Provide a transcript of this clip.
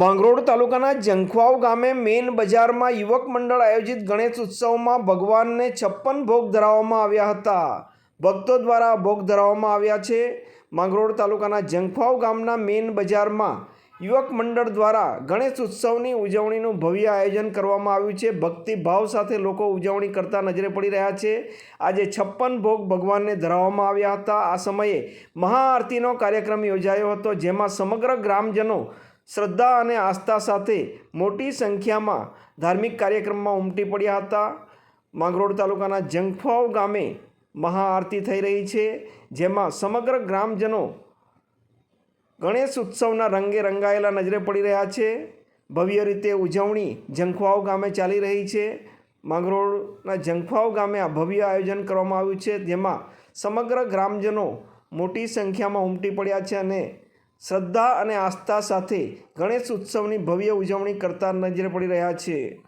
માંગરોળ તાલુકાના જંખવાવ ગામે મેન બજારમાં યુવક મંડળ આયોજિત ગણેશ ઉત્સવમાં ભગવાનને છપ્પન ભોગ ધરાવવામાં આવ્યા હતા. ભક્તો દ્વારા ભોગ ધરાવવામાં આવ્યા છે. માંગરોળ તાલુકાના જંખવાવ ગામના મેન બજારમાં યુવક મંડળ દ્વારા ગણેશ ઉત્સવની ઉજવણીનું ભવ્ય આયોજન કરવામાં આવ્યું છે. ભક્તિ ભાવ સાથે લોકો ઉજવણી કરતા નજરે પડી રહ્યા છે. આજે છપ્પન ભોગ ભગવાનને ધરાવવામાં આવ્યા હતા. આ સમયે મહાઆરતીનો કાર્યક્રમ યોજાયો હતો, જેમાં સમગ્ર ગ્રામજનો શ્રદ્ધા અને આસ્થા સાથે મોટી સંખ્યામાં ધાર્મિક કાર્યક્રમમાં ઉમટી પડ્યા હતા. માંગરોળ તાલુકાના જંખફાવ ગામે મહાઆરતી થઈ રહી છે, જેમાં સમગ્ર ગ્રામજનો ગણેશ ઉત્સવના રંગે રંગાયેલા નજરે પડી રહ્યા છે. ભવ્ય રીતે ઉજવણી જંખવાવ ગામે ચાલી રહી છે. માંગરોળના જંખવાવ ગામે આ ભવ્ય આયોજન કરવામાં આવ્યું છે, જેમાં સમગ્ર ગ્રામજનો મોટી સંખ્યામાં ઉમટી પડ્યા છે અને શ્રદ્ધા અને આસ્થા સાથે ગણેશ ઉત્સવની ભવ્ય ઉજવણી કરતા નજરે પડી રહ્યા છે.